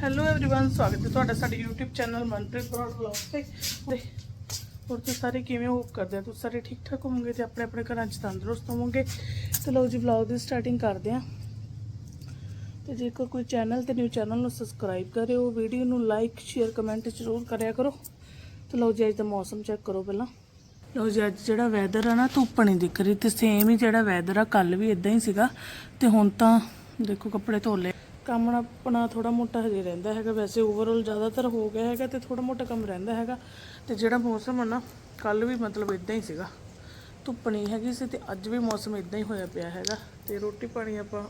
Hello everyone ਸਵਾਗਤ ਹੈ ਤੁਹਾਡਾ ਸਾਡੇ YouTube channel Manpreet broad vlog ਤੇ ਤੇ ਹੋਰ ਤੁਸੀਂ ਸਾਰੇ ਕਿਵੇਂ ਹੋਪ ਕਰਦੇ ਆ ਤੁਸੀਂ ਸਾਰੇ ਠੀਕ ਠਾਕ ਹੋਵੋਗੇ ਤੇ ਆਪਣੇ ਆਪਣੇ ਘਰਾਂ 'ਚ ਤੰਦਰੁਸਤ ਹੋਵੋਗੇ ਤੇ ਲਓ ਜੀ ਵਲੌਗ ਦੀ ਸਟਾਰਟਿੰਗ ਕਰਦੇ ਆ ਤੇ ਜੇਕਰ ਕੋਈ ਚੈਨਲ ਤੇ ਨਿਊ ਚੈਨਲ ਨੂੰ ਸਬਸਕ੍ਰਾਈਬ ਕਰਿਓ ਵੀਡੀਓ ਨੂੰ ਲਾਈਕ ਸ਼ੇਅਰ ਕਮੈਂਟ ਜ਼ਰੂਰ ਕਰਿਆ ਕਰੋ ਤੇ ਲਓ ਜੀ ਅੱਜ ਦਾ ਮੌਸਮ ਚੈੱਕ ਕਰੋ ਪਹਿਲਾਂ ਲਓ ਜੀ ਅੱਜ ਜਿਹੜਾ ਵੈਦਰ ਆ ਨਾ ਧੁੱਪ ਨਹੀਂ ਦਿਖ ਰਹੀ ਤੇ ਸੇਮ ਹੀ ਜਿਹੜਾ ਵੈਦਰ ਆ ਕੱਲ ਵੀ ਇਦਾਂ ਹੀ ਸੀਗਾ ਤੇ ਹੁਣ ਤਾਂ ਦੇਖੋ ਕੱਪੜੇ ਧੋ ਲਏ ਕੰਮ ਆਪਣਾ ਥੋੜਾ ਮੋਟਾ ਹਜੇ ਰਹਿੰਦਾ ਹੈਗਾ। ਵੈਸੇ ਓਵਰਆਲ ਜ਼ਿਆਦਾਤਰ ਹੋ ਗਿਆ ਹੈਗਾ ਤੇ ਥੋੜਾ ਮੋਟਾ ਕੰਮ ਰਹਿੰਦਾ ਹੈਗਾ। ਤੇ ਜਿਹੜਾ ਮੌਸਮ ਆ ਨਾ ਕੱਲ ਵੀ ਮਤਲਬ ਇਦਾਂ ਹੀ ਸੀਗਾ। ਧੁੱਪ ਨਹੀਂ ਹੈਗੀ ਸੀ ਤੇ ਅੱਜ ਵੀ ਮੌਸਮ ਇਦਾਂ ਹੀ ਹੋਇਆ ਪਿਆ ਹੈਗਾ। ਤੇ ਰੋਟੀ ਪਾਣੀ ਆਪਾਂ,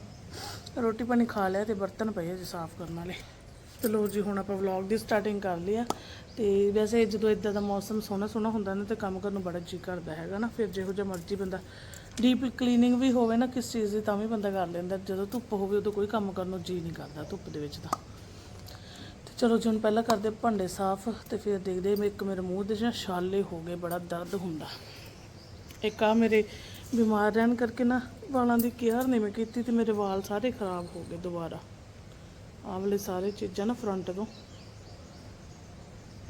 ਰੋਟੀ ਪਾਣੀ ਖਾ ਲਿਆ ਤੇ ਬਰਤਨ ਪਏ ਆ ਜੀ ਸਾਫ਼ ਕਰਨ ਵਾਲੇ। ਤੇ ਲੋ ਜੀ, ਹੁਣ ਆਪਾਂ ਵਲੌਗ ਦੀ ਸਟਾਰਟਿੰਗ ਕਰ ਲਈ ਆ। ਤੇ ਵੈਸੇ ਜਦੋਂ ਇਦਾਂ ਦਾ ਮੌਸਮ ਸੋਹਣਾ ਸੋਹਣਾ ਹੁੰਦਾ ਨਾ ਤੇ ਕੰਮ ਕਰਨ ਨੂੰ ਬੜਾ ਜੀ ਕਰਦਾ ਹੈਗਾ ਨਾ, ਫਿਰ ਜਿਹੋ ਜਿਹਾ ਮਰਜ਼ੀ ਬੰਦਾ ਡੀਪ ਕਲੀਨਿੰਗ ਵੀ ਹੋਵੇ ਨਾ ਕਿਸ ਚੀਜ਼ ਦੀ, ਤਾਂ ਵੀ ਬੰਦਾ ਕਰ ਲੈਂਦਾ। ਜਦੋਂ ਧੁੱਪ ਹੋਵੇ, ਉਦੋਂ ਕੋਈ ਕੰਮ ਕਰਨ ਨੂੰ ਜੀ ਨਹੀਂ ਕਰਦਾ ਧੁੱਪ ਦੇ ਵਿੱਚ ਤਾਂ। ਤੇ ਚਲੋ ਜੀ, ਹੁਣ ਪਹਿਲਾਂ ਕਰਦੇ ਭਾਂਡੇ ਸਾਫ਼ ਤੇ ਫਿਰ ਦੇਖਦੇ ਹਾਂ ਇੱਕ ਮੇਰੇ ਮੂੰਹ ਦੇ ਜਾਂ ਛਾਲੇ ਹੋ ਗਏ, ਬੜਾ ਦਰਦ ਹੁੰਦਾ। ਇੱਕ ਆ ਮੇਰੇ ਬਿਮਾਰ ਰਹਿਣ ਕਰਕੇ ਨਾ ਵਾਲਾਂ ਦੀ ਕੇਅਰ ਨਹੀਂ ਮੈਂ ਕੀਤੀ ਤੇ ਮੇਰੇ ਵਾਲ ਸਾਰੇ ਖਰਾਬ ਹੋ ਗਏ ਦੁਬਾਰਾ। ਆਹ ਵਾਲੇ ਸਾਰੇ ਚੀਜ਼ਾਂ ਨਾ ਫਰੰਟ ਤੋਂ।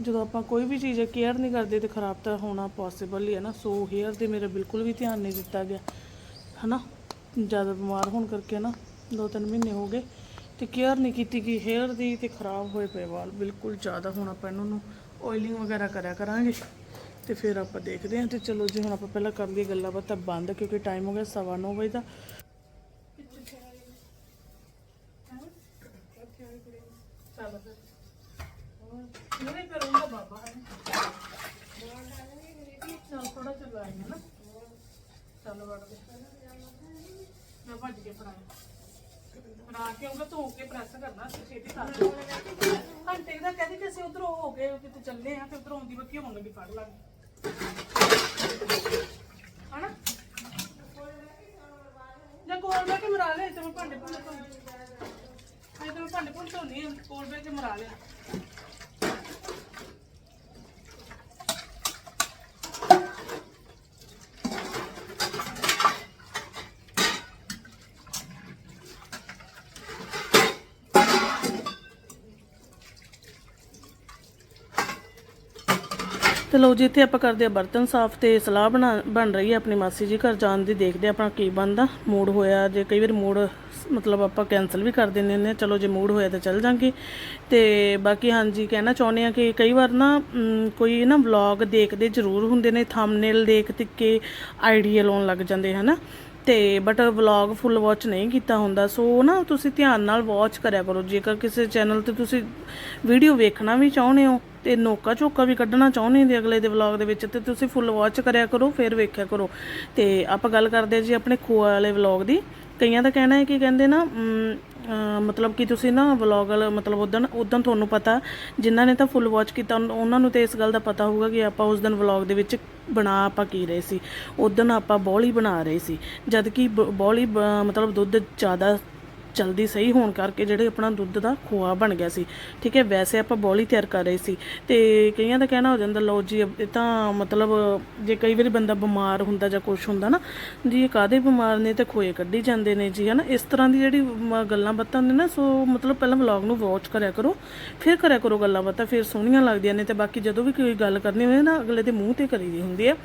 ਜਦੋਂ ਆਪਾਂ ਕੋਈ ਵੀ ਚੀਜ਼ ਕੇਅਰ ਨਹੀਂ ਕਰਦੇ ਤੇ ਖਰਾਬ ਤਾਂ ਹੋਣਾ ਪੋਸੀਬਲ ਹੀ ਹੈ ਨਾ। ਸੋ ਹੇਅਰ ਤੇ ਮੇਰਾ ਬਿਲਕੁਲ ਵੀ ਧਿਆਨ ਨਹੀਂ ਦਿੱਤਾ ਗਿਆ। ਹਨਾ? ਜ਼ਿਆਦਾ ਬਿਮਾਰ ਹੋਣ ਕਰਕੇ ਨਾ ਦੋ ਤਿੰਨ ਮਹੀਨੇ ਹੋ ਗਏ ਤੇ ਕੇਅਰ ਨਹੀਂ ਕੀਤੀ ਗਈ। ਹੇਅਰ ਦੀ ਤੇ ਖਰਾਬ ਹੋਏ ਪਏ ਵਾਲ ਬਿਲਕੁਲ ਜ਼ਿਆਦਾ ਹੁਣ ਆਪਾਂ ਇਹਨਾਂ ਨੂੰ ਆਇਲਿੰਗ ਵਗੈਰਾ ਕਰਿਆ ਕਰਾਂਗੇ ਤੇ ਫਿਰ ਆਪਾਂ ਦੇਖਦੇ ਹਾਂ ਤੇ ਚਲੋ ਜੀ, ਹੁਣ ਆਪਾਂ ਪਹਿਲਾਂ ਕਰ ਲਈਏ ਗੱਲਾਂ ਬਾਤਾਂ ਬੰਦ ਕਿਉਂਕਿ ਟਾਈਮ ਹੋ ਗਿਆ 9:30 ਵਜੇ ਦਾ। ਚਲੋ। ਫਿਰ ਮੇਰੇ ਬਾਬਾ ਹੈ। ਚਲ ਥੋੜਾ ਚਲੋ ਆਏਗਾ ਨਾ। ਚੱਲ ਵੜ ਦੇ। ਮੈਂ ਭੱਜ ਕੇ ਫੜਾਇਆ ਫੜਾ ਕੇ ਉਹਦਾ ਧੋ ਕੇ ਪ੍ਰੈਸ ਕਰਨਾ ਛੇਤੀ ਕਰ ਘੰਟੇ ਦਾ ਕਹਿੰਦੇ ਕਿ ਅਸੀਂ ਉਧਰੋਂ ਹੋ ਗਏ ਕਿਤੇ ਚੱਲੇ ਆ, ਤੇ ਉਧਰੋਂ ਆਉਂਦੀ ਬੱਕੀ ਹੋਣ ਲੱਗੀ ਫੜ ਲਾਂਗੇ ਹਨਾ? ਜਾਂ ਕੋਲ ਬੈ ਕੇ ਮਰਾ ਲਿਆ ਤੇ ਮੈਂ ਭਾਂਡੇ ਭੁੰਨੇ ਧੋਂਦੀ ਮੈਂ ਭਾਂਡੇ ਭੁੰਨ ਧੋਣੀ ਕੋਲ ਬੈ ਕੇ ਮਰਾ ਲਿਆ ਤੇ ਲਓ ਜੀ, ਇੱਥੇ ਆਪਾਂ ਕਰਦੇ ਆ ਬਰਤਨ ਸਾਫ਼ ਤੇ ਸਲਾਹ ਬਣਾ, ਬਣ ਰਹੀ ਹੈ ਆਪਣੀ ਮਾਸੀ ਜੀ, ਘਰ ਜਾਣ ਦੀ ਦੇਖਦੇ ਆ ਆਪਣਾ ਕੀ ਬਣਦਾ। ਮੂਡ ਹੋਇਆ ਜੇ ਕਈ ਵਾਰ ਮੂਡ ਮਤਲਬ ਆਪਾਂ ਕੈਨਸਲ ਵੀ ਕਰ ਦਿੰਦੇ ਹੁੰਦੇ ਆ ਚਲੋ ਜੇ ਮੂਡ ਹੋਇਆ ਤਾਂ ਚੱਲ ਜਾਂਗੇ। ਤੇ ਬਾਕੀ ਹਾਂਜੀ, ਕਹਿਣਾ ਚਾਹੁੰਦੇ ਆ ਕਿ ਕਈ ਵਾਰ ਨਾ ਕੋਈ ਨਾ ਵਲੌਗ ਦੇਖਦੇ ਜ਼ਰੂਰ ਹੁੰਦੇ ਨੇ ਥੰਬਨੇਲ ਦੇਖ ਤੇ ਕੇ ਆਈਡੀਆ ਲਾਉਣ ਲੱਗ ਜਾਂਦੇ, ਹਨਾ? ਤੇ ਬਟ ਵਲੌਗ ਫੁੱਲ ਵਾਚ ਨਹੀਂ ਕੀਤਾ ਹੁੰਦਾ। ਸੋ ਨਾ ਤੁਸੀਂ ਧਿਆਨ ਨਾਲ ਵਾਚ ਕਰਿਆ ਕਰੋ। ਜੇਕਰ ਕਿਸੇ ਚੈਨਲ ਤੇ ਤੁਸੀਂ ਵੀਡੀਓ ਵੇਖਣਾ ਵੀ ਚਾਹੁੰਦੇ ਹੋ ਤੇ ਨੋਕਾ ਝੋਕਾ ਵੀ ਕੱਢਣਾ ਚਾਹੁੰਦੇ ਹੋ ਅਗਲੇ ਦੇ ਵਲੌਗ ਦੇ ਵਿੱਚ, ਤੇ ਤੁਸੀਂ ਫੁੱਲ ਵਾਚ ਕਰਿਆ ਕਰੋ, ਫਿਰ ਵੇਖਿਆ ਕਰੋ। ਤੇ ਆਪਾਂ ਗੱਲ ਕਰਦੇ ਹਾਂ ਜੀ ਆਪਣੇ ਖੋਆ ਵਾਲੇ ਵਲੌਗ ਦੀ। ਕਈਆਂ ਦਾ ਕਹਿਣਾ ਹੈ ਕਿ ਕਹਿੰਦੇ ਨਾ ਮਤਲਬ ਕਿ ਤੁਸੀਂ ਨਾ ਵਲੌਗ ਮਤਲਬ ਉਦੋਂ ਉਦੋਂ ਤੁਹਾਨੂੰ ਪਤਾ, ਜਿਨ੍ਹਾਂ ਨੇ ਤਾਂ ਫੁੱਲ ਵਾਚ ਕੀਤਾ ਉਹਨਾਂ ਨੂੰ ਤੇ ਇਸ ਗੱਲ ਦਾ ਪਤਾ ਹੋਊਗਾ ਕਿ ਆਪਾਂ ਉਸ ਦਿਨ ਵਲੌਗ ਦੇ ਵਿੱਚ ਬਣਾ ਆਪਾਂ ਕੀ ਰਹੇ ਸੀ। ਉਦੋਂ ਆਪਾਂ ਬੌਲੀ ਬਣਾ ਰਹੇ ਸੀ। ਜਦ ਕਿ ਬ- ਬੌਲੀ ਬ- ਮਤਲਬ ਦੁੱਧ ਜ਼ਿਆਦਾ ਜਲਦੀ ਸਹੀ ਹੋਣ ਕਰਕੇ ਜਿਹੜੇ ਆਪਣਾ ਦੁੱਧ ਦਾ ਖੋਆ ਬਣ ਗਿਆ ਸੀ। ਠੀਕ ਹੈ, ਵੈਸੇ ਆਪਾਂ ਬੋਲੀ ਤਿਆਰ ਕਰ ਰਹੇ ਸੀ। ਤੇ ਕਈਆਂ ਦਾ ਕਹਿਣਾ ਹੋ ਜਾਂਦਾ, ਲਓ ਜੀ ਇਹ ਤਾਂ ਮਤਲਬ ਜੇ ਕਈ ਵਾਰੀ ਬੰਦਾ ਬਿਮਾਰ ਹੁੰਦਾ ਜਾਂ ਕੁਝ ਹੁੰਦਾ ਨਾ, ਜੀ ਇਹ ਕਾਦੇ ਬਿਮਾਰ ਨੇ ਤੇ ਖੋਏ ਕੱਢੀ ਜਾਂਦੇ ਨੇ ਜੀ, ਹਨਾ? ਇਸ ਤਰ੍ਹਾਂ ਦੀ ਜਿਹੜੀ ਮ- ਗੱਲਾਂ ਬਾਤਾਂ ਨੇ ਨਾ, ਸੋ ਮਤਲਬ ਪਹਿਲਾਂ ਵਲੌਗ ਨੂੰ ਵਾਚ ਕਰਿਆ ਕਰੋ, ਫਿਰ ਕਰਿਆ ਕਰੋ ਗੱਲਾਂ ਬਾਤਾਂ, ਫਿਰ ਸੋਹਣੀਆਂ ਲੱਗਦੀਆਂ ਨੇ ਤੇ ਬਾਕੀ ਜਦੋਂ ਵੀ ਕੋਈ ਗੱਲ ਕਰਨੀ ਹੋਵੇ ਨਾ, ਅਗਲੇ ਦੇ ਮੂੰਹ ਤੇ ਕਰੀਦੀ ਹੁੰਦੀ ਹੈ।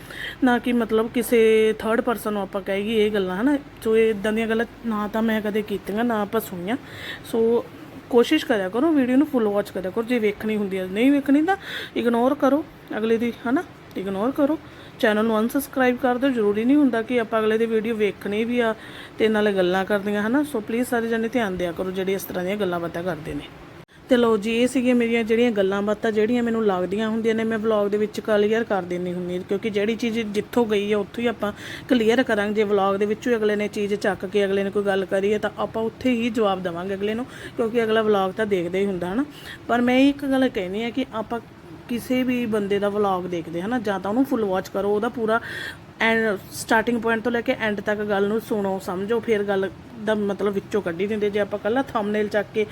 ਨਾ ਕਿ ਮਤਲਬ ਕਿਸੇ ਥਰਡ ਪਰਸਨ ਨੂੰ ਆਪਾਂ ਕਹੇਗੀ ਇਹ ਗੱਲਾਂ, ਹਨਾ? ਸੋ ਇਦਾਂ ਦੀਆਂ ਗੱਲਾਂ, ਨਾ ਤਾਂ ਮੈਂ ਕਦੇ ਕੀਤੀਆਂ, ਨਾ ਆਪਾਂ ਸੁਣੀਆਂ। ਸੋ ਕੋਸ਼ਿਸ਼ ਕਰਿਆ ਕਰੋ ਵੀਡੀਓ ਨੂੰ ਫੁੱਲ ਵਾਚ ਕਰਿਆ ਕਰੋ। ਜੇ ਵੇਖਣੀ ਹੁੰਦੀ ਹੈ ਨਹੀਂ ਵੇਖਣੀ ਤਾਂ ਇਗਨੋਰ ਕਰੋ ਅਗਲੇ ਦੀ, ਹਨਾ? ਇਗਨੋਰ ਕਰੋ। ਚੈਨਲ ਨੂੰ ਅਨਸਬਸਕ੍ਰਾਈਬ ਕਰ ਦਿਓ। ਜ਼ਰੂਰੀ ਨਹੀਂ ਹੁੰਦਾ ਕਿ ਆਪਾਂ ਅਗਲੇ ਦੀ ਵੀਡੀਓ ਵੇਖਣੀ ਵੀ ਆ ਤੇ ਨਾਲੇ ਗੱਲਾਂ ਕਰਦੀਆਂ, ਹਨਾ? ਸੋ ਪਲੀਜ਼ ਸਾਰੇ ਜਣੇ ਧਿਆਨ ਦਿਆ ਕਰੋ ਜਿਹੜੀ ਇਸ ਤਰ੍ਹਾਂ ਦੀਆਂ ਗੱਲਾਂ ਬਾਤਾਂ ਕਰਦੇ ਨੇ। ਤੇ ਲਓ ਜੀ, ਇਹ ਸੀਗੀਆਂ ਮੇਰੀਆਂ ਜਿਹੜੀਆਂ ਗੱਲਾਂ ਬਾਤਾਂ, ਜਿਹੜੀਆਂ ਮੈਨੂੰ ਲੱਗਦੀਆਂ ਹੁੰਦੀਆਂ ਨੇ, ਮੈਂ ਵਲੌਗ ਦੇ ਵਿੱਚ ਕਲੀਅਰ ਕਰ ਦਿੰਦੀ ਹੁੰਦੀ ਕਿਉਂਕਿ ਜਿਹੜੀ ਚੀਜ਼ ਜਿੱਥੋਂ ਗਈ ਹੈ ਉੱਥੋਂ ਹੀ ਆਪਾਂ ਕਲੀਅਰ ਕਰਾਂਗੇ, ਜੇ ਵਲੌਗ ਦੇ ਵਿੱਚੋਂ ਹੀ ਅਗਲੇ ਨੇ ਚੀਜ਼ ਚੱਕ ਕੇ ਅਗਲੇ ਨੇ ਕੋਈ ਗੱਲ ਕਰੀ ਹੈ, ਤਾਂ ਆਪਾਂ ਉੱਥੇ ਹੀ ਜਵਾਬ ਦੇਵਾਂਗੇ ਅਗਲੇ ਨੂੰ, ਕਿਉਂਕਿ ਅਗਲਾ ਵਲੌਗ ਤਾਂ ਦੇਖਦਾ ਹੀ ਹੁੰਦਾ, ਹਨਾ। ਪਰ ਮੈਂ ਇੱਕ ਗੱਲ ਕਹਿੰਦੀ ਹੈ ਕਿ ਆਪਾਂ ਕਿਸੇ ਵੀ ਬੰਦੇ ਦਾ ਵਲੌਗ ਦੇਖਦੇ ਹਨਾ, ਜਾਂ ਤਾਂ ਉਹਨੂੰ ਫੁੱਲ ਵਾਚ ਕਰੋ, ਉਹਦਾ ਪੂਰਾ ਐਂਡ ਸਟਾਰਟਿੰਗ ਪੁਆਇੰਟ ਤੋਂ ਲੈ ਕੇ ਐਂਡ ਤੱਕ ਗੱਲ ਨੂੰ ਸੁਣੋ, ਸਮਝੋ, ਫਿਰ ਗੱਲ ਦਾ ਮਤਲਬ ਵਿੱਚੋਂ ਕੱਢੀ ਦਿੰਦੇ, ਜੇ ਆਪਾਂ ਕੱਲਾ ਥੰਬਨੇਲ ਚੱਕ ਕੇ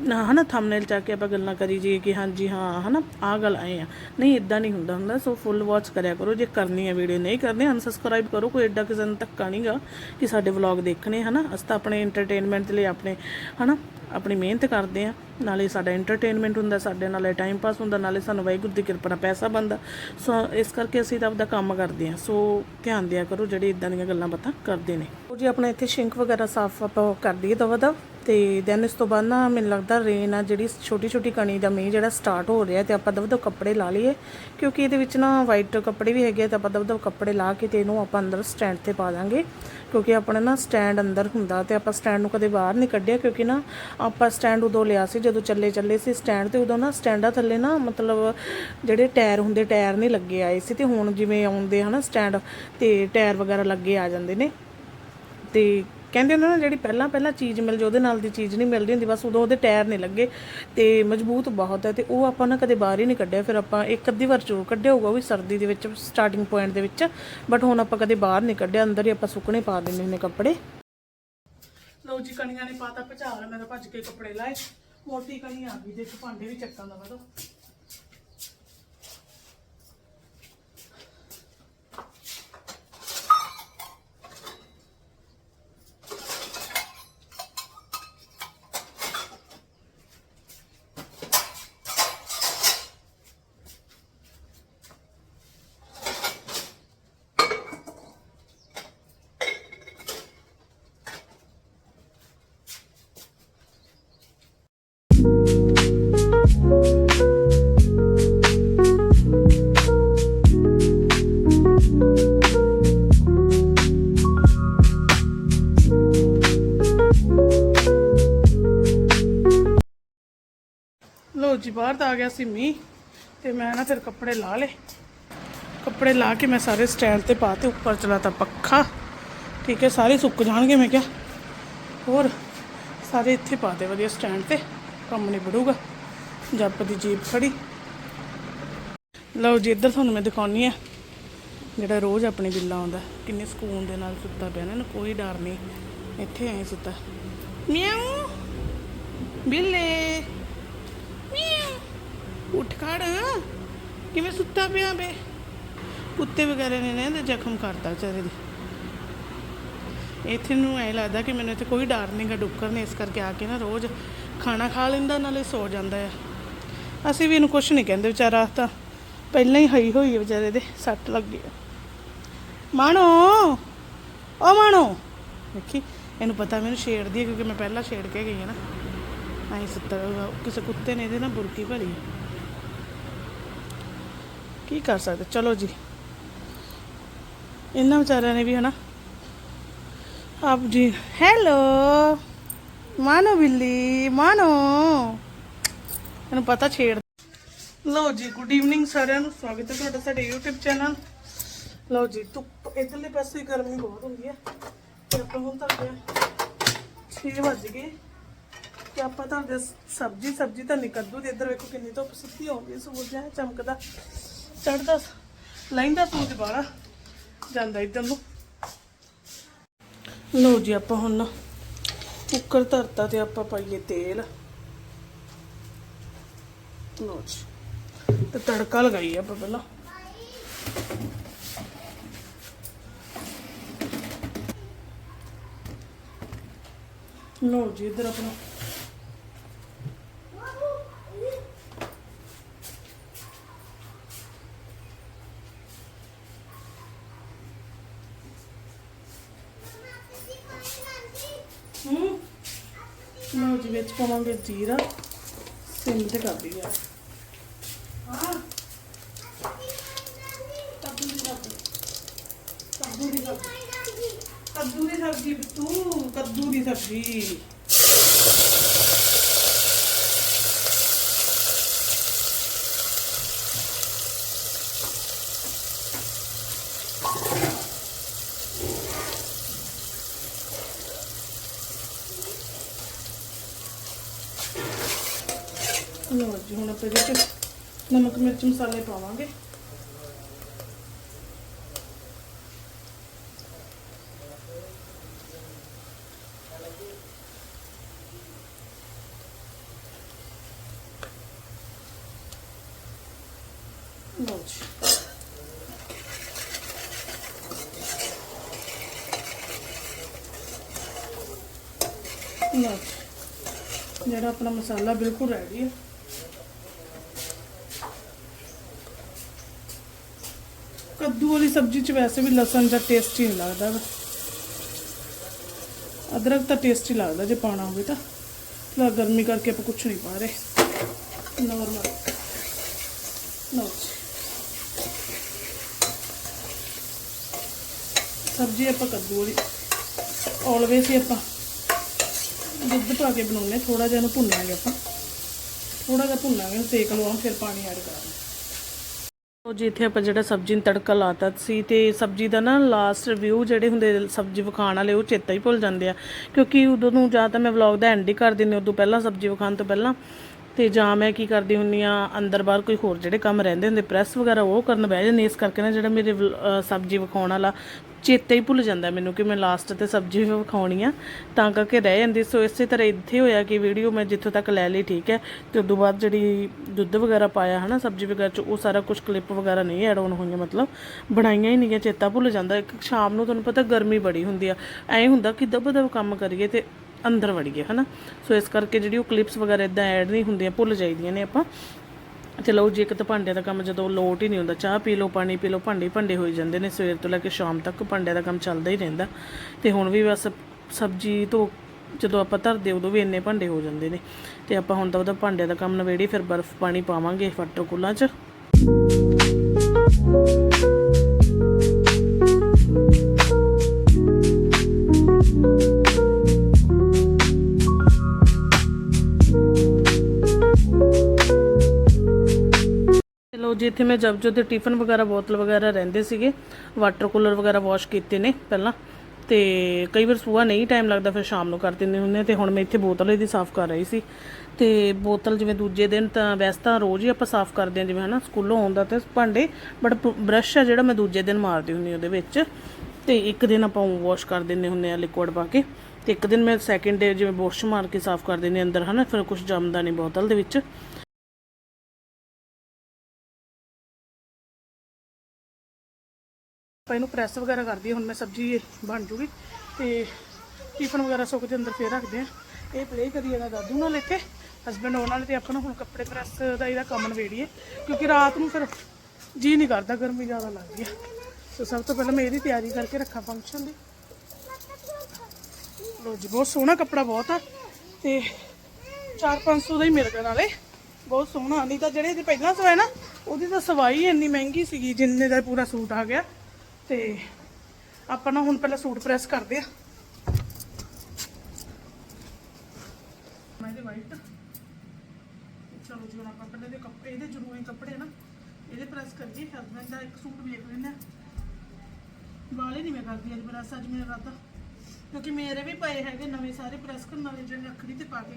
ਨਾ, ਹਨਾ ਥੰਬਨੇਲ ਚੱਕ ਕੇ ਆਪਾਂ ਗੱਲਾਂ ਕਰੀ ਜੀ ਕਿ ਹਾਂਜੀ, ਹਾਂ, ਹਨਾ, ਆਹ ਗੱਲ ਆਏ ਆ। ਨਹੀਂ ਇਦਾਂ ਨਹੀਂ ਹੁੰਦਾ ਹੁੰਦਾ ਸੋ ਫੁੱਲ ਵਾਚ ਕਰਿਆ ਕਰੋ, ਜੇ ਕਰਨੀ ਹੈ ਵੀਡੀਓ ਨਹੀਂ ਕਰਨੀ ਅਨਸਬਸਕ੍ਰਾਈਬ ਕਰੋ, ਕੋਈ ਐਡਾ ਕਿਸੇ ਨੂੰ ਧੱਕਾ ਨਹੀਂਗਾ ਕਿ ਸਾਡੇ ਵਲੌਗ ਦੇਖਣੇ, ਹਨਾ, ਅਸੀਂ ਤਾਂ ਆਪਣੇ ਐਂਟਰਟੇਨਮੈਂਟ ਲਈ ਆਪਣੇ, ਹਨਾ ਆਪਣੀ ਮਿਹਨਤ ਕਰਦੇ ਆ, ਨਾਲੇ ਸਾਡਾ ਐਂਟਰਟੇਨਮੈਂਟ ਹੁੰਦਾ, ਸਾਡੇ ਨਾਲੇ ਟਾਈਮ ਪਾਸ ਹੁੰਦਾ, ਨਾਲੇ ਸਾਨੂੰ ਵਾਹਿਗੁਰੂ ਦੀ ਕਿਰਪਾ ਨਾਲ ਪੈਸਾ ਬਣਦਾ। ਸੋ ਇਸ ਕਰਕੇ ਅਸੀਂ ਤਾਂ ਆਪਦਾ ਕੰਮ ਕਰਦੇ ਹਾਂ ਸੋ ਧਿਆਨ ਦਿਆ ਕਰੋ ਜਿਹੜੇ ਇਦਾਂ ਦੀਆਂ ਗੱਲਾਂ ਬਾਤਾਂ ਕਰਦੇ ਨੇ। ਉਹ ਜੀ, ਆਪਣਾ ਇੱਥੇ ਸ਼ਿੰਕ ਵਗੈਰਾ ਸਾਫ਼ ਆਪਾਂ ਕਰ ਦਈਏ ਦਵਾ ਦਾ ਤੇ ਦੈਨ ਇਸ ਤੋਂ ਬਾਅਦ ਨਾ ਮੈਨੂੰ ਲੱਗਦਾ ਰੇਨ ਆ, ਜਿਹੜੀ ਛੋਟੀ ਛੋਟੀ ਕਣੀ ਦਾ ਮੀਂਹ ਜਿਹੜਾ ਸਟਾਰਟ ਹੋ ਰਿਹਾ, ਤੇ ਆਪਾਂ ਦਵਾ ਦੋ ਕੱਪੜੇ ਲਾ ਲਈਏ। ਕਿਉਂਕਿ ਇਹਦੇ ਵਿੱਚ ਨਾ ਵਾਈਟ ਕੱਪੜੇ ਵੀ ਹੈਗੇ ਆ, ਤੇ ਆਪਾਂ ਦਵਾ ਦਵ ਕੱਪੜੇ ਲਾ ਕੇ ਤੇ ਇਹਨੂੰ ਆਪਾਂ ਅੰਦਰ ਸਟੈਂਡ ਤੇ ਪਾ ਦਾਂਗੇ। ਕਿਉਂਕਿ ਆਪਣਾ ਨਾ ਸਟੈਂਡ ਅੰਦਰ ਹੁੰਦਾ, ਤੇ ਆਪਾਂ ਸਟੈਂਡ ਨੂੰ ਕਦੇ ਬਾਹਰ ਨਹੀਂ ਕੱਢਿਆ, ਕਿਉਂਕਿ ਨਾ ਆਪਾਂ ਸਟੈਂਡ ਉਦੋਂ ਲਿਆ ਸੀ, ਜਦੋਂ ਚੱਲੇ ਚੱਲੇ ਸੀ ਸਟੈਂਡ ਤੇ ਉਦੋਂ ਨਾ ਸਟੈਂਡਾਂ ਥੱਲੇ ਨਾ ਮਤਲਬ ਜਿਹੜੇ ਟਾਇਰ ਹੁੰਦੇ, ਟਾਇਰ ਨਹੀਂ ਲੱਗੇ ਆਏ ਸੀ ਤੇ ਹੁਣ ਜਿਵੇਂ ਆਉਂਦੇ ਹਨਾ ਸਟੈਂਡ ਤੇ ਟਾਇਰ ਵਗੈਰਾ ਲੱਗੇ ਆ ਜਾਂਦੇ ਨੇ। ਤੇ ਕਹਿੰਦੇ ਉਹਨਾਂ ਨਾ ਜਿਹੜੀ ਪਹਿਲਾਂ ਪਹਿਲਾਂ ਚੀਜ਼ ਮਿਲ ਜੇ ਉਹਦੇ ਨਾਲ ਦੀ ਚੀਜ਼ ਨਹੀਂ ਮਿਲਦੀ ਹੁੰਦੀ, ਬਸ ਉਦੋਂ ਉਹਦੇ ਟਾਇਰ ਨਹੀਂ ਲੱਗੇ ਤੇ ਮਜ਼ਬੂਤ ਬਹੁਤ ਹੈ ਤੇ ਉਹ ਆਪਾਂ ਨਾ ਕਦੇ ਬਾਹਰ ਹੀ ਨਹੀਂ ਕੱਢਿਆ, ਫਿਰ ਆਪਾਂ ਇੱਕ ਅੱਧੀ ਵਾਰ ਜ਼ਰੂਰ ਕੱਢਿਆ ਹੋਊਗਾ ਉਹ ਵੀ ਸਰਦੀ ਦੇ ਵਿੱਚ ਸਟਾਰਟਿੰਗ ਪੁਆਇੰਟ ਦੇ ਵਿੱਚ ਬਟ ਹੁਣ ਆਪਾਂ ਕਦੇ ਬਾਹਰ ਨਹੀਂ ਕੱਢਿਆ, ਅੰਦਰ ਹੀ ਆਪਾਂ ਸੁੱਕਣੇ ਪਾ ਦਿੰਦੇ ਹੁੰਦੇ ਕੱਪੜੇ। ਲਓ ਜੀ, ਕਣੀਆਂ ਨੇ ਪਾਤਾ ਭਚਾਲ ਮੈਂ ਤਾਂ ਭੱਜ ਕੇ ਕੱਪੜੇ ਲਾਏ। ਮੋਟੀ ਕਣੀ ਆ ਗਈ, ਦੇਖ ਭਾਂਡੇ ਵੀ ਚੱਕਾਂ ਦਾ ਵਧੋ ਲੋ ਜੀ, ਬਾਹਰ ਤਾਂ ਆ ਗਿਆ ਸੀ ਮੀ ਤੇ ਮੈਂ ਨਾ ਫਿਰ ਕੱਪੜੇ ਲਾ ਲੇ ਕੱਪੜੇ ਲਾ ਕੇ ਮੈਂ ਸਾਰੇ ਸਟੈਂਡ ਤੇ ਪਾ ਤੇ ਉੱਪਰ ਚਲਾਤਾ ਪੱਖਾ। ਠੀਕ ਹੈ, ਸਾਰੇ ਸੁੱਕ ਜਾਣਗੇ ਮੈਂ ਕਿਹਾ। ਹੋਰ, ਸਾਰੇ ਇੱਥੇ ਪਾਤੇ ਵਧੀਆ ਸਟੈਂਡ ਤੇ, ਕੰਮ ਨਹੀਂ ਬੜੂਗਾ ਜੱਪ ਦੀ ਜੀਪ ਖੜੀ। ਲਓ ਜੀ, ਇੱਧਰ ਤੁਹਾਨੂੰ ਮੈਂ ਦਿਖਾਉਣੀ ਆ, ਜਿਹੜਾ ਰੋਜ਼ ਆਪਣੇ ਬਿੱਲਾ ਆਉਂਦਾ, ਕਿੰਨੇ ਸਕੂਨ ਦੇ ਨਾਲ ਸੁੱਤਾ ਪਿਆ ਨਾ ਕੋਈ ਡਰ ਨਹੀਂ। ਇੱਥੇ ਐ ਸੁੱਤਾ। ਮਿਆਉ ਬਿੱਲੇ! ਉੱਠ ਖੜ। ਕਿਵੇਂ ਸੁੱਤਾ ਪਿਆ ਬੇ ਕੁੱਤੇ ਵਗੈਰਾ ਨੇ ਨਾ ਇਹਦੇ ਜ਼ਖਮ ਕਰਤਾ ਵਿਚਾਰੇ ਦੇ। ਇੱਥੇ ਨੂੰ ਐ ਲੱਗਦਾ ਕਿ ਮੈਨੂੰ ਇੱਥੇ ਕੋਈ ਡਰ ਨਹੀਂਗਾ ਡੁੱਕਰ ਨੇ ਇਸ ਕਰਕੇ ਆ ਕੇ ਨਾ ਰੋਜ਼ ਖਾਣਾ ਖਾ ਲੈਂਦਾ, ਨਾਲੇ ਸੋ ਜਾਂਦਾ ਆ। ਅਸੀਂ ਵੀ ਇਹਨੂੰ ਕੁਝ ਨਹੀਂ ਕਹਿੰਦੇ ਵਿਚਾਰਾ ਤਾਂ ਪਹਿਲਾਂ ਹੀ ਹਈ ਹੋਈ ਹੈ ਵਿਚਾਰੇ ਦੇ, ਸੱਟ ਲੱਗੀ ਆ। ਮਾਣੋ, ਓ ਮਾਣੋ। ਦੇਖੀ, ਇਹਨੂੰ ਪਤਾ ਮੈਨੂੰ ਛੇੜਦੀ ਹੈ ਕਿਉਂਕਿ ਮੈਂ ਪਹਿਲਾਂ ਛੇੜ ਕੇ ਗਈ ਹਾਂ ਨਾ। ਐਂ ਸੁੱਤਾ ਕਿਸੇ ਕੁੱਤੇ ਨੇ ਇਹਦੇ ਨਾਲ ਬੁਰਕੀ ਭਰੀ ਕੀ ਕਰ ਸਕਦੇ? ਚਲੋ ਜੀ। ਇਹਨਾਂ ਵਿਚਾਰਿਆਂ ਨੇ ਵੀ ਹਨਾ। ਆਪ ਜੀ, ਹੈਲੋ। ਮਾਨੋ ਬਿੱਲੀ, ਮਾਨੋ। ਇਹਨੂੰ ਪਤਾ ਛੇੜ ਲਓ ਜੀ ਗੁੱਡ ਈਵਨਿੰਗ ਸਾਰਿਆਂ ਨੂੰ। ਸਵਾਗਤ ਹੈ ਤੁਹਾਡਾ ਸਾਡੇ YouTube ਚੈਨਲ ਲਓ ਜੀ, ਧੁੱਪ ਇਧਰਲੇ ਪਾਸੇ ਗਰਮੀ ਬਹੁਤ ਹੁੰਦੀ ਹੈ। ਤੇ ਆਪਾਂ ਹੁਣ ਤੱਕ 6 ਵੱਜ ਗਏ। ਤੇ ਆਪਾਂ ਤਾਂ ਸਬਜੀ ਸਬਜੀ ਤਾਂ ਨਹੀਂ ਕੱਦੂ ਇੱਧਰ ਵੇਖੋ ਕਿੰਨੀ ਧੁੱਪ ਸਿੱਧੀ ਆਉਂਦੀ ਹੈ, ਸੂਰਜ ਹੈ ਚਮਕਦਾ। ਚੜਦਾ ਲੈਂਦਾ ਸੂਰਜ ਬਾਹਰ। ਜਾਂਦਾ ਇੱਧਰ ਨੂੰ। ਲਓ ਜੀ ਆਪਾਂ ਹੁਣ ਨਾ ਕੁੱਕਰ ਧਰਤਾ ਤੇ ਆਪਾਂ ਪਾਈਏ ਤੇਲ। ਲਓ ਜੀ। ਤੇ ਤੜਕਾ ਲਗਾਈਏ ਆਪਾਂ ਪਹਿਲਾਂ। ਲਓ ਜੀ ਇੱਧਰ ਆਪਣਾ ਹੂੰ ਲਓ ਵਿੱਚ ਪਾਵਾਂਗੇ ਜੀਰਾ, ਸਿਮ ਤੇ ਕਰ ਦਈਏ ਹਾਂ ਕੱਦੂ ਦੀ ਸਬਜ਼ੀ। ਕੱਦੂ ਦੀ ਸਬਜ਼ੀ। ਕੱਦੂ ਦੀ ਸਬਜ਼ੀ ਤੂੰ ਕੱਦੂ ਦੀ ਸਬਜ਼ੀ। ਲਓ ਹੁਣ ਆਪਾਂ ਇਹਦੇ ਚ ਨਮਕ ਮਿਰਚ ਮਸਾਲੇ ਪਾਵਾਂਗੇ। ਲਓ ਜੀ। ਲਓ ਜਿਹੜਾ ਆਪਣਾ ਮਸਾਲਾ ਬਿਲਕੁਲ ਰੈਡੀ ਹੈ ਕੱਦੂ ਵਾਲੀ ਸਬਜ਼ੀ 'ਚ ਵੈਸੇ ਵੀ ਲਸਣ ਦਾ ਟੇਸਟ ਹੀ ਨਹੀਂ ਲੱਗਦਾ ਗਾ। ਅਦਰਕ ਤਾਂ ਟੇਸਟੀ ਲੱਗਦਾ ਜੇ ਪਾਣਾ ਹੋਵੇ ਤਾਂ ਲਾ ਗਰਮੀ ਕਰਕੇ ਆਪਾਂ ਕੁਝ ਨਹੀਂ ਪਾ ਰਹੇ ਨਾਰਮਲ ਲਓ ਜੀ ਸਬਜ਼ੀ ਆਪਾਂ ਕੱਦੂ ਵਾਲੀ ਆਲਵੇਸ ਹੀ ਆਪਾਂ ਦੁੱਧ ਪਾ ਕੇ ਬਣਾਉਂਦੇ ਥੋੜਾ ਜਿਹਾ ਇਹਨੂੰ ਭੁੰਨਾਂਗੇ ਆਪਾਂ ਥੋੜਾ ਜਿਹਾ ਭੁੰਨਾਂਗੇ ਸੇਕ ਲਵਾਂ ਫਿਰ ਪਾਣੀ ਐਡ ਕਰਾਂਗੇ ਉਹ ਜਿੱਥੇ ਆਪਾਂ ਜਿਹੜਾ ਸਬਜ਼ੀ ਨੂੰ ਤੜਕਾ ਲਾਤਾ ਸੀ ਤੇ ਸਬਜ਼ੀ ਦਾ ਨਾ ਲਾਸਟ ਰਿਵਿਊ ਜਿਹੜੇ ਹੁੰਦੇ ਸਬਜ਼ੀ ਵਿਖਾਣ ਵਾਲੇ, ਉਹ ਚੇਤਾ ਹੀ ਭੁੱਲ ਜਾਂਦੇ ਆ। ਕਿਉਂਕਿ ਉਦੋਂ ਨੂੰ ਜਾਂ ਤਾਂ ਮੈਂ ਵਲੌਗ ਦਾ ਐਂਡ ਹੀ ਕਰ ਦਿੰਦੀ ਉਦੋਂ ਪਹਿਲਾਂ ਸਬਜ਼ੀ ਵਿਖਾਣ ਤੋਂ ਪਹਿਲਾਂ। ਤੇ ਜਾਂ ਮੈਂ ਕੀ ਕਰਦੀ ਹੁੰਨੀ ਆ, ਅੰਦਰ ਬਾਹਰ ਕੋਈ ਹੋਰ ਜਿਹੜੇ ਕੰਮ ਰਹਿੰਦੇ ਹੁੰਦੇ ਪ੍ਰੈਸ ਵਗੈਰਾ ਉਹ ਕਰਨ ਬਹਿ ਜਾਂਦੀ ਇਸ ਕਰਕੇ ਨਾ ਜਿਹੜਾ ਮੇਰੇ ਸਬਜ਼ੀ ਵਿਖਾਉਣ ਵਾਲਾ ਚੇਤੇ ਹੀ ਭੁੱਲ ਜਾਂਦਾ ਮੈਨੂੰ ਕਿ ਮੈਂ ਲਾਸਟ ਤੇ ਸਬਜ਼ੀ ਵੀ ਵਿਖਾਉਣੀ ਆ। ਤਾਂ ਕਰਕੇ ਰਹਿ ਜਾਂਦੀ ਸੋ ਇਸੇ ਤਰ੍ਹਾਂ ਇੱਥੇ ਹੋਇਆ ਕਿ ਵੀਡੀਓ ਮੈਂ ਜਿੱਥੋਂ ਤੱਕ ਲੈ ਲਈ, ਠੀਕ ਹੈ। ਤੇ ਉਦੋਂ ਬਾਅਦ ਜਿਹੜੀ ਦੁੱਧ ਵਗੈਰਾ ਪਾਇਆ, ਹਨਾ, ਸਬਜ਼ੀ ਵਗੈਰਾ ਚ, ਉਹ ਸਾਰਾ ਕੁਝ ਕਲਿੱਪ ਵਗੈਰਾ ਨਹੀਂ ਐਡ ਆਨ ਹੋਈਆਂ, ਮਤਲਬ ਬਣਾਈਆਂ ਹੀ ਨਹੀਂ ਗਿਆ ਚੇਤਾ ਭੁੱਲ ਜਾਂਦਾ। ਇੱਕ ਸ਼ਾਮ ਨੂੰ ਤੁਹਾਨੂੰ ਪਤਾ ਗਰਮੀ ਬੜੀ ਹੁੰਦੀ ਆ। ਐਂ ਹੁੰਦਾ ਕਿ ਦਬ ਦਬ ਕੰਮ ਕਰੀਏ ਤੇ ਅੰਦਰ ਵੜੀਏ ਹਨਾ? ਸੋ ਇਸ ਕਰਕੇ ਜਿਹੜੀ ਉਹ ਕਲਿੱਪਸ ਵਗੈਰਾ ਇਦਾਂ ਐਡ ਨਹੀਂ ਹੁੰਦੀਆਂ, ਭੁੱਲ ਜਾਈਦੀਆਂ ਨੇ ਆਪਾਂ। ਚਲੋ ਜੇ ਜੀ, ਇੱਕ ਤਾਂ ਭਾਂਡਿਆਂ ਦਾ ਕੰਮ ਜਦੋਂ ਲੋਟ ਹੀ ਨਹੀਂ ਹੁੰਦਾ, ਚਾਹ ਪੀ ਲਓ, ਪਾਣੀ ਪੀ ਲਓ, ਭਾਂਡੇ ਭਾਂਡੇ ਹੋਈ ਜਾਂਦੇ ਨੇ, ਸਵੇਰ ਤੋਂ ਲੈ ਕੇ ਸ਼ਾਮ ਤੱਕ ਭਾਂਡਿਆਂ ਦਾ ਕੰਮ ਚੱਲਦਾ ਹੀ ਰਹਿੰਦਾ। ਤੇ ਹੁਣ ਵੀ ਬਸ ਸਬਜ਼ੀ ਤੋਂ ਜਦੋਂ ਆਪਾਂ ਧਰਦੇ ਉਦੋਂ ਵੀ ਇੰਨੇ ਭਾਂਡੇ ਹੋ ਜਾਂਦੇ ਨੇ। ਤੇ ਆਪਾਂ ਹੁਣ ਤਾਂ ਉਹਦਾ ਭਾਂਡਿਆਂ ਦਾ ਕੰਮ ਨਵੇੜੀ, ਫਿਰ ਬਰਫ਼ ਪਾਣੀ ਪਾਵਾਂਗੇ ਵਾਟਰ ਕੂਲਾਂ 'ਚ। ਚਲੋ ਇੱਥੇ ਮੈਂ ਜਬ ਦੇ ਟਿਫਨ ਵਗੈਰਾ, ਬੋਤਲ ਵਗੈਰਾ ਰਹਿੰਦੇ ਸੀਗੇ। ਵਾਟਰ ਕੂਲਰ ਵਗੈਰਾ ਵਾਸ਼ ਕੀਤੇ ਨੇ ਪਹਿਲਾਂ। ਤੇ ਕਈ ਵਾਰ ਸੂਆ ਨਹੀਂ ਟਾਈਮ ਲੱਗਦਾ, ਫਿਰ ਸ਼ਾਮ ਨੂੰ ਕਰ ਦਿੰਦੇ ਹੁੰਦੇ ਹਾਂ ਤੇ ਹੁਣ ਮੈਂ ਇੱਥੇ ਬੋਤਲ ਇਹਦੀ ਸਾਫ਼ ਕਰ ਰਹੀ ਸੀ। ਤੇ ਬੋਤਲ ਜਿਵੇਂ ਦੂਜੇ ਦਿਨ ਤਾਂ ਵੈਸੇ ਤਾਂ ਰੋਜ਼ ਹੀ ਆਪਾਂ ਸਾਫ਼ ਕਰਦੇ ਹਾਂ, ਜਿਵੇਂ ਹਨਾ, ਸਕੂਲੋਂ ਆਉਂਦਾ ਤੇ ਭਾਂਡੇ ਬਟ ਬ੍ਰਸ਼ ਆ ਜਿਹੜਾ ਮੈਂ ਦੂਜੇ ਦਿਨ ਮਾਰਦੀ ਹੁੰਦੀ ਉਹਦੇ ਵਿੱਚ। ਤੇ ਇੱਕ ਦਿਨ ਆਪਾਂ ਵਾਸ਼ ਕਰ ਦਿੰਦੇ ਹੁੰਦੇ ਆ ਲਿਕੁਇਡ ਪਾ ਕੇ। ਤੇ ਇੱਕ ਦਿਨ ਮੈਂ ਸੈਕਿੰਡ ਡੇ ਜਿਵੇਂ ਬੁਰਸ਼ ਮਾਰ ਕੇ ਸਾਫ਼ ਕਰ ਦਿੰਦੇ ਅੰਦਰ, ਹਨਾ, ਫਿਰ ਕੁਝ ਜੰਮਦਾ ਨਹੀਂ ਬੋਤਲ ਦੇ ਵਿੱਚ। ਆਪਾਂ ਇਹਨੂੰ ਪ੍ਰੈਸ ਵਗੈਰਾ ਕਰਦੀ ਹੁਣ ਮੈਂ ਸਬਜ਼ੀ ਬਣ ਜੂਗੀ ਤੇ ਟਿਫਨ ਵਗੈਰਾ ਸੁੱਕ ਦੇ ਅੰਦਰ ਫੇਰ ਰੱਖਦੇ ਆ ਇਹ ਪਲੇ ਕਰੀ ਇਹਦਾ ਦਾਦੂ ਨਾਲ ਇੱਥੇ ਹਸਬੰਡ ਉਹਨਾਂ ਨੇ ਤੇ ਆਪਾਂ ਨੂੰ ਹੁਣ ਕੱਪੜੇ ਪ੍ਰੈਸ ਦਾ ਇਹਦਾ ਕੰਮ ਨਵੇੜੀਏ ਕਿਉਂਕਿ ਰਾਤ ਨੂੰ ਫਿਰ ਜੀ ਨਹੀਂ ਕਰਦਾ, ਗਰਮੀ ਜ਼ਿਆਦਾ ਲੱਗਦੀ ਆ। ਸੋ ਸਭ ਤੋਂ ਪਹਿਲਾਂ ਮੈਂ ਇਹਦੀ ਤਿਆਰੀ ਕਰਕੇ ਰੱਖਾਂ ਫੰਕਸ਼ਨ ਦੀ। ਲੋ ਜੀ, ਬਹੁਤ ਸੋਹਣਾ ਕੱਪੜਾ ਬਹੁਤ ਆ ਤੇ 4-500 ਦਾ ਹੀ ਮਿਲ ਗਿਆ ਨਾਲੇ। ਬਹੁਤ ਸੋਹਣਾ, ਨਹੀਂ ਤਾਂ ਜਿਹੜੇ ਇਹਦੇ ਪਹਿਲਾਂ ਸਵਾਏ ਨਾ, ਉਹਦੀ ਤਾਂ ਸਵਾਈ ਇੰਨੀ ਮਹਿੰਗੀ ਸੀਗੀ, ਜਿੰਨੇ ਦਾ ਪੂਰਾ ਸੂਟ ਆ ਗਿਆ। ਤੇ ਆਪਾਂ ਨਾ ਹੁਣ ਪਹਿਲਾਂ ਸੂਟ ਪ੍ਰੈਸ ਕਰਦੇ ਆ। ਮੈਂ ਇਹਦੇ ਵਾਈਟ ਚਲੋ ਜੀ ਹੁਣ ਆਪਾਂ ਪਹਿਲਾਂ ਇਹਦੇ ਕੱਪੜੇ ਇਹਦੇ ਜ਼ਰੂਰੀ ਕੱਪੜੇ ਨਾ ਇਹਦੇ ਪ੍ਰੈਸ ਕਰੀਏ। ਹਸਬੈਂਡ ਦਾ ਇੱਕ ਸੂਟ ਵੇਖ ਲੈਂਦੇ ਆ। ਵਾਲੇ ਨਹੀਂ ਮੈਂ ਕਰਦੀ ਅੱਜ ਪ੍ਰੈਸ ਅੱਜ ਮੇਰਾ ਰਾਤਾ। ਕਿਉਂਕਿ ਮੇਰੇ ਵੀ ਪਏ ਹੈਗੇ ਨਵੇਂ ਸਾਰੇ ਪ੍ਰੈਸ ਕਰਨ ਵਾਲੇ ਜਿਹੜੇ ਰੱਖੜੀ ਤੇ ਪਾ ਕੇ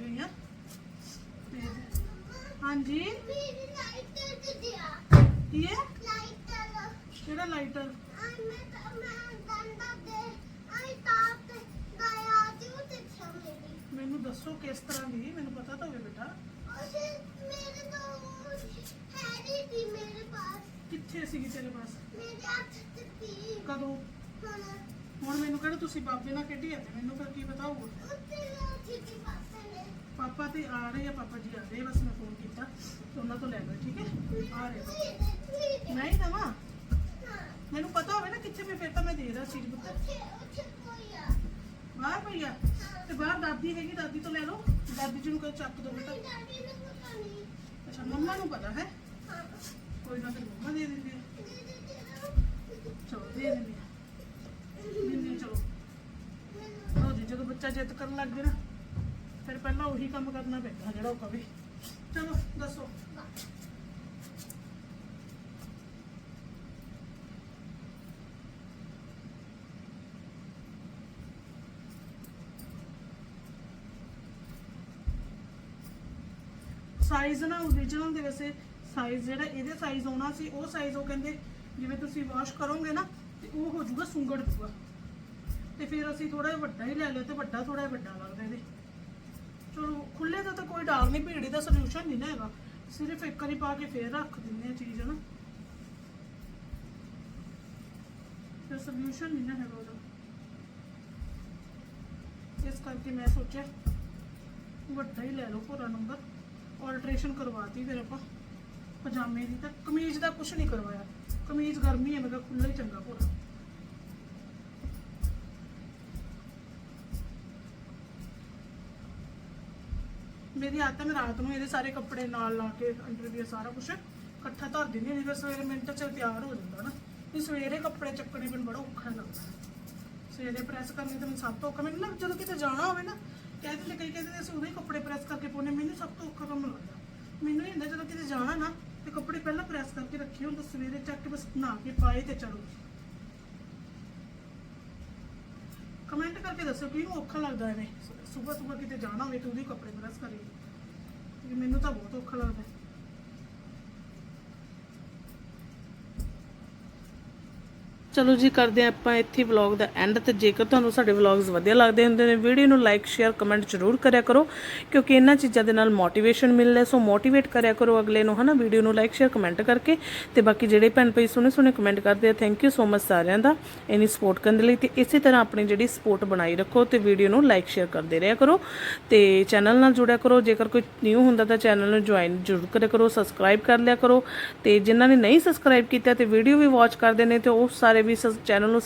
ਹਾਂਜੀ? ਕਿੱਥੇ ਆ ਕੀ ਹੈ? ਲਾਈਟਰ ਕਿਹੜਾ ਲਾਈਟਰ ਮੈਨੂੰ ਦੱਸੋ ਕਿਸ ਤਰ੍ਹਾਂ ਦੀ, ਮੈਨੂੰ ਪਤਾ ਤਾਂ ਹੋਵੇ ਬੇਟਾ। ਕਿੱਥੇ ਸੀਗੀ ਤੇਰੇ ਪਾਸ ਕਦੋਂ? ਹੁਣ ਮੈਨੂੰ ਕਹਿੰਦਾ ਤੁਸੀਂ ਬਾਬੇ ਨਾਲ ਖੇਡੀ ਜਾਂਦੇ, ਮੈਨੂੰ ਫਿਰ ਕੀ ਪਤਾ ਹੋਊਗਾ। ਪਾਪਾ ਤੇ ਆ ਰਹੇ ਆ, ਪਾਪਾ ਜੀ ਆ ਰਹੇ ਬਸ ਮੈਂ ਫੋਨ ਕੀਤਾ, ਤੇ ਉਹਨਾਂ ਤੋਂ ਲੈ ਲਓ, ਠੀਕ ਹੈ? ਆ ਰਹੇ ਆ। ਮੈਂ ਹੀ ਦਵਾਂ ਮੈਨੂੰ ਪਤਾ ਹੋਵੇ ਨਾ ਕਿੱਥੇ ਮੈਂ ਫਿਰ ਤਾਂ ਮੈਂ ਦੇ ਦਾਂ ਚੀਜ਼ ਪੁੱਤ। ਉੱਥੇ ਉੱਥੇ ਕੋਈ ਆ। ਬਾਹਰ ਪਈ ਆ? ਤੇ ਬਾਹਰ ਦਾਦੀ ਹੈਗੀ ਦਾਦੀ ਤੋਂ ਲੈ ਲਓ। ਦਾਦੀ ਜੀ ਨੂੰ ਕਹੋ ਚੱਕ ਦੋ ਬੇਟਾ। ਅੱਛਾ ਮੰਮਾ ਨੂੰ ਪਤਾ ਹੈ? ਕੋਈ ਨਾ ਫਿਰ ਮੰਮਾ ਦੇ ਦਿੰਦੇ ਆ। ਚਲੋ ਦੇ ਦਿੰਦੇ ਆ। ਦਿੰਦੇ ਚਲੋ। ਲਓ ਜੀ ਜਦੋਂ ਬੱਚਾ ਜਿੱਦ ਕਰਨ ਲੱਗ ਗਿਆ ਨਾ ਫਿਰ ਪਹਿਲਾਂ ਉਹੀ ਕੰਮ ਕਰਨਾ ਪੈਂਦਾ ਜਿਹੜਾ ਉਹ ਕਵੇ। ਚਲੋ ਦੱਸੋ। ਸਾਈਜ਼ ਨਾ origignal ਦੇ ਵੈਸੇ ਸਾਈਜ਼ ਜਿਹੜਾ ਇਹਦੇ ਸਾਈਜ਼ ਆਉਣਾ ਸੀ, ਉਹ ਸਾਈਜ਼ ਉਹ ਕਹਿੰਦੇ, ਜਿਵੇਂ ਤੁਸੀਂ ਵਾਸ਼ ਕਰੋਗੇ ਨਾ, ਤੇ ਉਹ ਹੋ ਜਾਊਗਾ ਸੁੰਗੜ ਜਾਊਗਾ ਤੇ ਫਿਰ ਅਸੀਂ ਥੋੜਾ ਜਿਹਾ ਵੱਡਾ ਹੀ ਲੈ ਲਿਆ ਤੇ ਵੱਡਾ ਥੋੜਾ ਜਿਹਾ ਵੱਡਾ ਲੱਗਦਾ ਇਹਦੇ। ਚਲੋ ਖੁੱਲੇ ਦਾ ਤਾਂ ਕੋਈ ਡਰ ਨਹੀਂ, ਭੀੜੀ ਦਾ ਸੋਲੂਸ਼ਨ ਨਹੀਂ ਨਾ ਹੈਗਾ। ਸਿਰਫ ਇੱਕ ਵਾਰੀ ਪਾ ਕੇ ਫੇਰ ਰੱਖ ਦਿੰਦੇ ਆ ਚੀਜ਼, ਹਨਾ। ਤੇ ਸੋਲੂਸ਼ਨ ਨਹੀਂ ਨਾ ਹੈਗਾ ਉਹਦਾ। ਇਸ ਕਰਕੇ ਮੈਂ ਸੋਚਿਆ, ਵੱਡਾ ਹੀ ਲੈ ਲਓ ਭੋਰਾ ਨੰਬਰ। ਆਲਟਰੇਸ਼ਨ ਕਰਵਾਤੀ ਫਿਰ ਆਪਾਂ। ਪਜਾਮੇ ਦੀ ਤਾਂ ਕਮੀਜ਼ ਦਾ ਕੁਝ ਨਹੀਂ ਕਰਵਾਇਆ। ਕਮੀਜ਼ ਗਰਮੀ ਹੈ, ਮੈਂ ਕਿਹਾ ਖੁੱਲਾ ਹੀ ਚੰਗਾ ਭੋਰਾ। ਮੇਰੀ ਆਦਤ ਹੈ, ਮੈਂ ਰਾਤ ਨੂੰ ਇਹਦੇ ਸਾਰੇ ਕੱਪੜੇ ਨਾਲ ਲਾ ਕੇ ਅੰਡਰਵੀਅਰ ਸਾਰਾ ਕੁਝ ਇਕੱਠਾ ਧਰ ਦਿੰਦੀ ਹਾਂ ਫਿਰ ਸਵੇਰੇ ਮਿੰਟ ਚ ਤਿਆਰ ਹੋ ਜਾਂਦਾ ਨਾ। ਇਹ ਸਵੇਰੇ ਕੱਪੜੇ ਚੱਕਣੇ ਮੈਨੂੰ ਬੜਾ ਔਖਾ ਲੱਗਦਾ। ਸਵੇਰੇ ਪ੍ਰੈਸ ਕਰਨੇ ਤਾਂ ਮੈਨੂੰ ਸਭ ਤੋਂ ਔਖਾ। ਮੈਨੂੰ ਨਾ ਜਦੋਂ ਕਿਤੇ ਜਾਣਾ ਹੋਵੇ ਨਾ ਕਹਿੰਦੇ ਕਈ ਕਹਿੰਦੇ ਅਸੀਂ ਉਦੋਂ ਹੀ ਕੱਪੜੇ ਪ੍ਰੈਸ ਕਰਕੇ ਪਾਉਣੇ ਮੈਨੂੰ ਸਭ ਤੋਂ ਔਖਾ ਕੰਮ ਲੱਗਦਾ। ਮੈਨੂੰ ਇਹ ਹੁੰਦਾ ਜਦੋਂ ਕਿਤੇ ਜਾਣਾ ਨਾ, ਤੇ ਕੱਪੜੇ ਪਹਿਲਾਂ ਪ੍ਰੈਸ ਕਰਕੇ ਰੱਖੇ ਹੁੰਦੇ ਸਵੇਰੇ ਚੱਕ ਕੇ ਬਸ ਨਹਾ ਕੇ ਪਾਏ ਤੇ ਚਲੋ। ਕਮੈਂਟ ਕਰਕੇ ਦੱਸੋ ਕਿਹਨੂੰ ਔਖਾ ਲੱਗਦਾ ਐਵੇਂ। ਸਵੇਰ ਸਵੇਰ ਕਿਤੇ ਜਾਣਾ ਹੋਵੇ ਤੇ ਉਹਦੇ ਕੱਪੜੇ ਪ੍ਰੈਸ ਕਰੇ ਮੈਨੂੰ ਤਾਂ ਬਹੁਤ ਔਖਾ ਲੱਗਦਾ। ਚਲੋ ਜੀ ਕਰਦੇ ਹਾਂ ਆਪਾਂ ਇੱਥੇ ਵਲੌਗ ਦਾ ਐਂਡ ਤੇ ਜੇਕਰ ਤੁਹਾਨੂੰ ਸਾਡੇ ਵਲੌਗਸ ਵਧੀਆ ਲੱਗਦੇ ਹੁੰਦੇ ਨੇ ਵੀਡੀਓ ਨੂੰ ਲਾਈਕ ਸ਼ੇਅਰ ਕਮੈਂਟ ਜ਼ਰੂਰ ਕਰਿਆ ਕਰੋ, ਕਿਉਂਕਿ ਇਹਨਾਂ ਚੀਜ਼ਾਂ ਦੇ ਨਾਲ ਮੋਟੀਵੇਸ਼ਨ ਮਿਲਦਾ ਸੋ ਮੋਟੀਵੇਟ ਕਰਿਆ ਕਰੋ ਅਗਲੇ ਨੂੰ, ਹਨਾ? ਵੀਡੀਓ ਨੂੰ ਲਾਈਕ ਸ਼ੇਅਰ ਕਮੈਂਟ ਕਰਕੇ ਤੇ ਬਾਕੀ ਜਿਹੜੇ ਭੈਣ ਭਾਈ ਸੋਹਣੇ ਸੋਹਣੇ ਕਮੈਂਟ ਕਰਦੇ ਆ ਥੈਂਕ ਯੂ ਸੋ ਮਚ ਸਾਰਿਆਂ ਦਾ। ਇਨੀ ਸਪੋਰਟ ਕਰਨ ਦੇ ਲਈ ਤੇ ਇਸੇ ਤਰ੍ਹਾਂ ਆਪਣੀ ਜਿਹੜੀ ਸਪੋਰਟ ਬਣਾਈ ਰੱਖੋ ਤੇ ਵੀਡੀਓ ਨੂੰ ਲਾਈਕ ਸ਼ੇਅਰ ਕਰਦੇ ਰਿਹਾ ਕਰੋ। ਤੇ ਚੈਨਲ ਨਾਲ ਜੁੜਿਆ ਕਰੋ, ਜੇਕਰ ਕੋਈ ਨਿਊ ਹੁੰਦਾ ਤਾਂ ਚੈਨਲ ਨੂੰ ਜੁਆਇਨ ਜ਼ਰੂਰ ਕਰਿਆ ਕਰੋ ਸਬਸਕ੍ਰਾਈਬ ਕਰ ਲਿਆ ਕਰੋ। ਤੇ ਜਿਨ੍ਹਾਂ ਨੇ ਨਹੀਂ ਸਬਸਕ੍ਰਾਈਬ ਕੀਤਾ ਤੇ ਵੀਡੀਓ ਵੀ ਵਾਚ ਕਰਦੇ ਨੇ ਤੇ ਉਹ ਸਾਰੇ ਵੀ ਚੈਨਲ ਨੂੰ